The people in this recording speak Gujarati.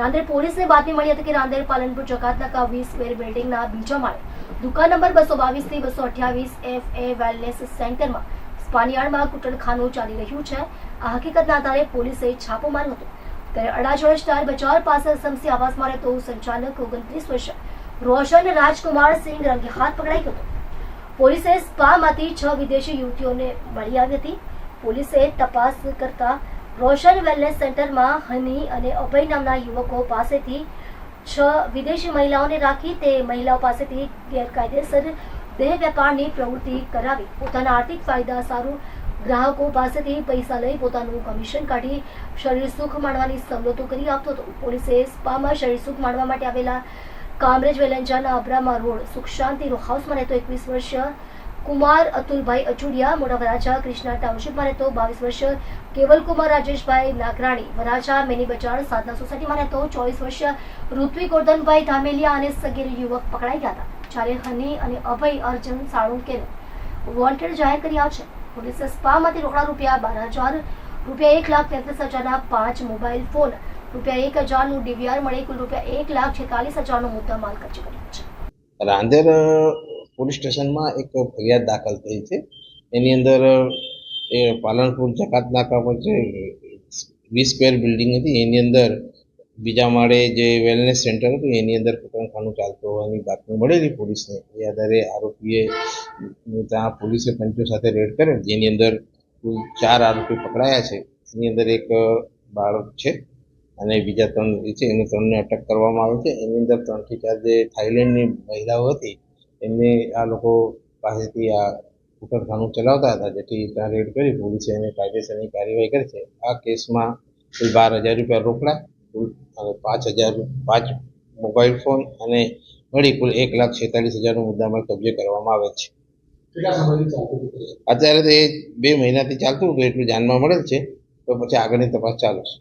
રાંદેર પોલીસને બાતમી મળી હતી કે રાંદેર પાલનપુર જકાતનાકા વીસ સ્ક્વેર બિલ્ડિંગના બીજા માળે દુકાન નંબર બસો બાવીસથી બસો અઠ્યાવીસ એફ એ વેલનેસ સેન્ટરમાં સ્પાનિયાળમાં કુટણખાનું ચાલી રહ્યું છે. આ હકીકતના આધારે પોલીસે છાપો માર્યો હતો. ત્યારે અડાજણ સ્ટાર બજાર પાસે સમસી આવાસમાં રહેતો સંચાલક ઓગણત્રીસ વર્ષ રોશન રાજકુમાર સિંહ રંગે હાથ પકડાઈ ગયો પોલીસે સ્પામાંથી છ વિદેશી યુવતીઓને મળી આવી હતી. પોલીસે તપાસ કરતા રોશન વેલનેસ સેન્ટરમાં હની અને અભય નામના યુવકો પાસેથી છ વિદેશી મહિલાઓને રાખી તે મહિલાઓ પાસેથી ગેરકાયદેસર દેહ વેપારની પ્રવૃત્તિ કરાવી. પોતાના આર્થિક ફાયદા સારું ગ્રાહકો પાસેથી પૈસા લઈ પોતાનું કમિશન કાઢી શરીર સુખ માણવાની સવલતો કરી આપતો હતો. પોલીસે સ્પામાં શરીર સુખ માણવા માટે આવેલા કામરેજ વેલંજાના અબ્રામા રોડ સુખ શાંતિ રો હાઉસમાં રહેતો એકવીસ વર્ષીય કુમાર, અતુલભાઈ અચુડિયા મોટા વરાછા કૃષ્ણા ટાઉનશીપમાં રહેતો, બાવીસ વર્ષીય કેવલકુમાર, રાજેશભાઈ નાગરાણી. વરાછા, મેની બજાર, સાધના સોસાયટીમાં રહેતો, ચોવીસ વર્ષીય ઋત્વિક ગોર્ધનભાઈ ધામેલિયા અને સગીર યુવક પકડાઈ ગયા હતા. જ્યારે હની અને અભય અર્જુન સાળુંકેને વોન્ટેડ જાહેર કર્યા છે. પોલીસે સ્પામાંથી રોકડા રૂપિયા બાર હજાર રૂપિયા, એક લાખ તેત્રીસ હજારના પાંચ મોબાઈલ ફોન, રૂપિયા એક હજારનું ડીવીઆર મળી, કુલ રૂપિયા એક લાખ છેતાલીસ હજારનો મુદ્દા માલ કબજે કર્યો છે. રાંદેર પોલીસ સ્ટેશનમાં એક ફરિયાદ દાખલ થઈ છે. એની અંદર એ પાલનપુર જકાત નાકા જે વીસ સ્ક્વેર બિલ્ડિંગ હતી, એની અંદર બીજા માળે જે વેલનેસ સેન્ટર હતું, એની અંદર કુટુંબખાનું ચાલતું હોવાની બાતમી મળેલી પોલીસને. એ આધારે આરોપીએ ત્યાં પોલીસે પંચો સાથે રેડ કરે જેની અંદર કુલ ચાર આરોપી પકડાયા છે. એની અંદર એક બાળક છે અને બીજા ત્રણ છે, એને ત્રણને અટક કરવામાં આવે છે. એની અંદર ત્રણથી ચાર જે થાઈલેન્ડની મહિલાઓ હતી એમને આ લોકો પાસેથી આ કુકરખાનું ચલાવતા હતા જેથી ત્યાં રેડ કરી પોલીસે એને કાયદેસરની કાર્યવાહી કરી છે. આ કેસમાં કુલ બાર હજાર રૂપિયા રોકડા કુલ અને પાંચ હજાર પાંચ મોબાઈલ ફોન અને મળી કુલ એક લાખ છેતાલીસ હજારનો મુદ્દામાલ કબજે કરવામાં આવે છે. અત્યારે તો એ બે મહિનાથી ચાલતું હતું એટલું જાણવા મળેલ છે. તો પછી આગળની તપાસ ચાલુ છે.